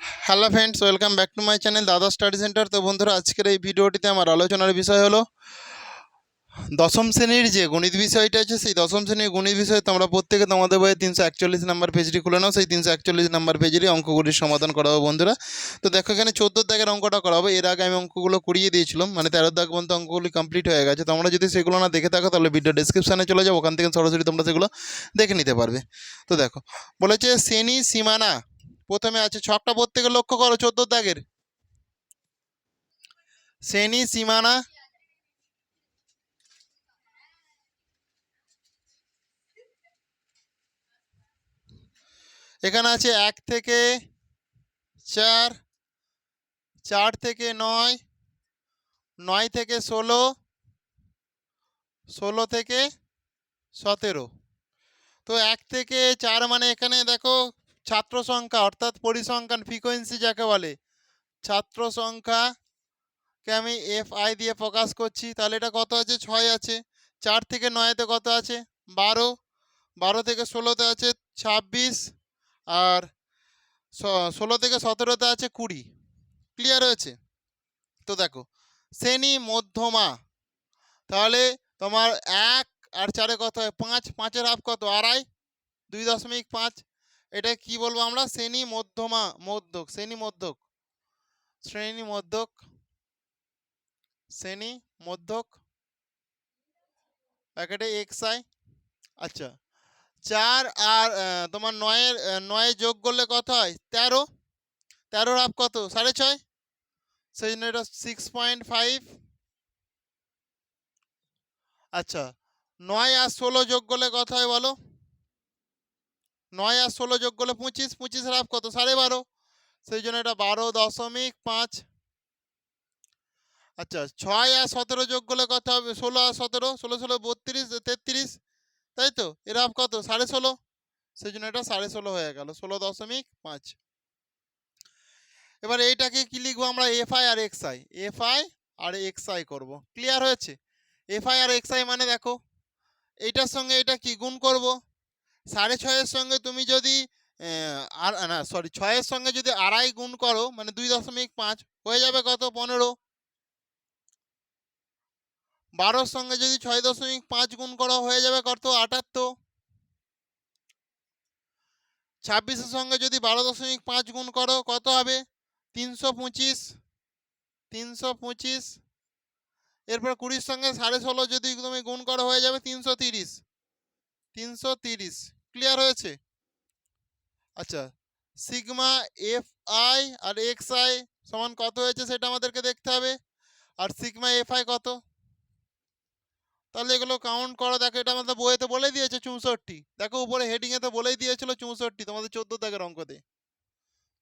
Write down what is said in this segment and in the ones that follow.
Hello friends welcome back to my channel Dada study centre তো বন্ধুরা, আজকের এই ভিডিওটিতে আমার আলোচনার বিষয় হলো, দশম শ্রেণির যে গণিত বিষয়টা আছে, সেই দশম শ্রেণির গণিত বিষয়ে তোমরা প্রত্যেকে তোমাদের বইয়ে তিনশো একচল্লিশ নাম্বার পেজটি খুলে নাও, সেই তিনশো একচল্লিশ নাম্বার পেজেরই অঙ্কগুলির সমাধান করাবো বন্ধুরা। তো দেখো, এখানে চোদ্দ দাগের অঙ্কটা করাবো এর আগে আমি অঙ্কগুলো করিয়ে দিয়েছিলাম মানে তেরো দাগ পর্যন্ত অঙ্কগুলি কমপ্লিট হয়ে গেছে। তোমরা যদি সেগুলো না দেখে থাকো, তাহলে ভিডিও ডিসক্রিপশানে চলে যাও, ওখান থেকে সরাসরি তোমরা সেগুলো দেখে নিতে পারবে। তো দেখো, বলেছে শ্রেণি সীমানা প্রথমে আছে ছকটা প্রত্যেকে লক্ষ্য করো, চোদ্দ দাগের। শ্রেণি, সীমানা। এখানে আছে এক থেকে চার চার থেকে নয় নয় থেকে ষোলো ষোলো থেকে সতেরো। তো এক থেকে চার মানে এখানে দেখো ছাত্র সংখ্যা অর্থাৎ পরিসংখ্যান ফ্রিকোয়েন্সি যাকে বলে ছাত্র সংখ্যাকে আমি এফ আই দিয়ে প্রকাশ করছি, তাহলে এটা কত আছে? ছয় আছে। চার থেকে নয়তে কত আছে? বারো। বারো থেকে ষোলোতে আছে ছাব্বিশ। আর ষোলো থেকে সতেরোতে আছে কুড়ি। ক্লিয়ার হয়েছে? তো দেখো, শ্রেণি মধ্যমা, তাহলে তোমার এক আর চারে কত হয়? পাঁচ। পাঁচের হাফ কত? আড়াই। দুই দশমিক পাঁচ। এটা কি বলব আমরা? শ্রেণি মধ্যমা, মধ্যক, শ্রেণি মধ্যক। শ্রেণি মধ্যক শ্রেণি মধ্যক প্যাকেটে এক্স আই আচ্ছা চার আর তোমার নয়ের নয়ে যোগ করলে কত হয়? তেরো। তেরোর হাফ কত? সাড়ে ছয়? সেই জন্য এটা সিক্স পয়েন্ট ফাইভ আচ্ছা নয় আর ষোলো যোগ করলে কত হয় বলো? নয় আর ষোলো যোগ করলে পঁচিশ, পঁচিশের হাফ কত? সাড়ে বারো। সেই জন্য এটা বারো দশমিক পাঁচ। আচ্ছা ছয় আর সতেরো যোগ করলে কত হবে? ষোলো আর সতেরো, ষোলো ষোলো, বত্রিশ, তেত্রিশ, তাই তো? এর হাফ কত? সাড়ে ষোলো। সেই জন্য এটা সাড়ে ষোলো হয়ে গেল, ষোলো দশমিক পাঁচ। এবার এইটাকে কি লিখব আমরা? F I R X I F I R X I করব। ক্লিয়ার হয়েছে? F I R X I মানে দেখো, এইটার সঙ্গে এটা কি গুণ করব? সাড়ে ছয়ের সঙ্গে তুমি যদি আর, না সরি ছয়ের সঙ্গে যদি আড়াই গুণ করো মানে দুই দশমিক পাঁচ, হয়ে যাবে কত? পনেরো। বারোর সঙ্গে যদি ছয় দশমিক পাঁচ গুণ করো, হয়ে যাবে কত? আটাত্তর। ছাব্বিশের সঙ্গে যদি বারো দশমিক পাঁচ গুণ করো, কত হবে? তিনশো পঁচিশ। তিনশো পঁচিশ। এরপর কুড়ির সঙ্গে সাড়ে ষোলো যদি তুমি গুণ করো, হয়ে যাবে তিনশো তিরিশ। তিনশো তিরিশ। ক্লিয়ার হয়েছে? আচ্ছা sigma F I R X I সমান কত হয়েছে সেটা আমাদেরকে দেখতে হবে? আর সিগমা এফ আই কত? তাহলে এগুলো কাউন্ট করো, দেখো এটা আমাদের বইয়েতে বলে দিয়েছে চৌষট্টি দেখো উপরে হেডিংয়ে তো বলেই দিয়েছিল চৌষট্টি তোমাদের চোদ্দ দাগের অঙ্কতে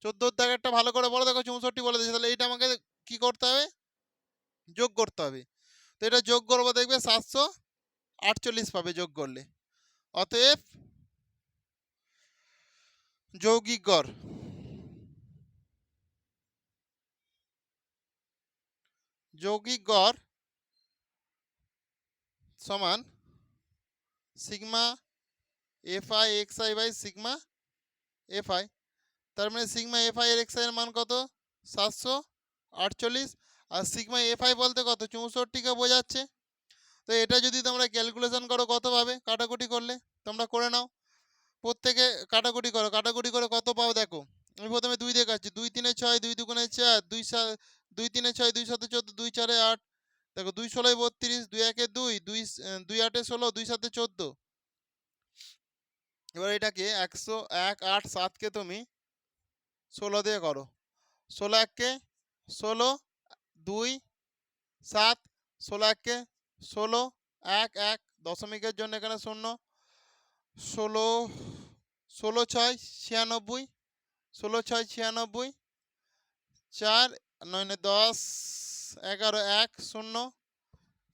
চোদ্দ দাগেরটা ভালো করে বলো, দেখো চৌষট্টি বলে দিয়েছে, তাহলে এইটা আমাকে কি করতে হবে? যোগ করতে হবে। তো এটা যোগ করব দেখবে সাতশো আটচল্লিশ পাবে যোগ করলে। অতএব যৌগিক গড়। যৌগিক গড় সমান sigma F I X I by sigma F I. তার মানে সিগমা এফ আই এর এক্স আই এর মান কত? সাতশো আটচল্লিশ। আর সিগমা এফ আই বলতে কত? চৌষট্টিকে বোঝাচ্ছে। তো এটা যদি তোমরা ক্যালকুলেশন করো কত পাবে কাটাকুটি করলে তোমরা করে নাও। প্রত্যেকে কাটাকুটি করো কাটাকুটি করে কত পাও দেখো। আমি প্রথমে দুই দেখাচ্ছি, দুই তিনে ছয়, দুই দুগুণে চার, দুই সাত দুই তিনে ছয়, দুই সাতে চোদ্দ, দুই চারে আট। দেখো, দুই ষোলোয় বত্রিশ, দুই একে দুই দুই দুই আটে ষোলো, দুই সাতে চোদ্দ। এবার এটাকে একশো এক, আট, সাতকে তুমি ষোলো দিয়ে করো। ষোলো এককে ষোলো, দুই, সাত, ষোলো এককে ষোলো, এক এক। দশমিকের জন্য এখানে শূন্য। ষোলো ষোলো ছয়, ছিয়ানব্বই, ষোলো ছয়, ছিয়ানব্বই, চার, নয় নয়, দশ, এগারো, এক, শূন্য।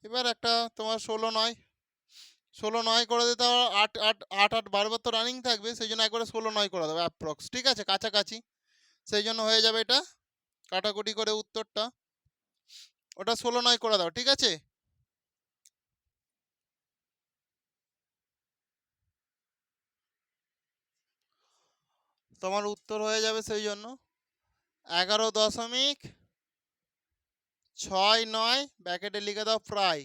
এবার একটা তোমার ষোলো, নয় ষোলো, নয় করে দিতে হবে, আট আট আট আট বারবার তো রানিং থাকবে, সেই জন্য একবারে ষোলো, নয় করে দেবে অ্যাপ্রক্স ঠিক আছে? কাছাকাছি। সেই জন্য হয়ে যাবে এটা, কাটাকুটি করে উত্তরটা। ওটা ষোলো, নয় করে দাও, ঠিক আছে? তোমার উত্তর হয়ে যাবে সেই জন্য এগারো দশমিক ছয় নয় ব্যাকেটে লিখে দাও প্রায়।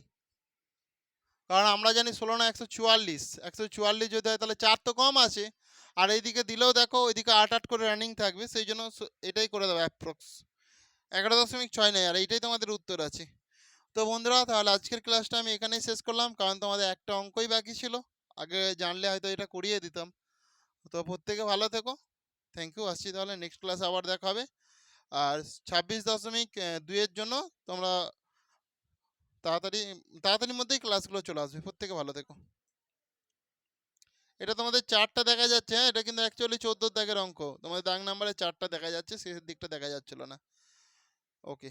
কারণ আমরা জানি ষোলো না একশো চুয়াল্লিশ। একশো চুয়াল্লিশ যদি হয় তাহলে চার তো কম আছে। আর এইদিকে দিলেও দেখো ওইদিকে আট আট করে রানিং থাকবে সেই জন্য এটাই করে দেবো অ্যাপ্রক্স এগারো দশমিক ছয় নয়, আর এইটাই তোমাদের উত্তর আছে। তো বন্ধুরা, তাহলে আজকের ক্লাসটা আমি এখানেই শেষ করলাম, কারণ তোমাদের একটা অঙ্কই বাকি ছিল। আগে জানলে হয়তো এটা করিয়ে দিতাম। তো প্রত্যেকে ভালো থেকো। থ্যাংক ইউ আসছি তাহলে নেক্সট ক্লাসে আবার দেখা হবে। আর ছাব্বিশ দশমিক দুইয়ের জন্য তোমরা তাড়াতাড়ি, তাড়াতাড়ির মধ্যেই ক্লাসগুলো চলে আসবে। প্রত্যেকে ভালো থেকো। এটা তোমাদের চারটা দেখা যাচ্ছে হ্যাঁ? এটা কিন্তু অ্যাকচুয়ালি চোদ্দোর দাগের অঙ্ক। তোমাদের দাগ নাম্বারে চারটা দেখা যাচ্ছে, শেষের দিকটা দেখা যাচ্ছিল না। ওকে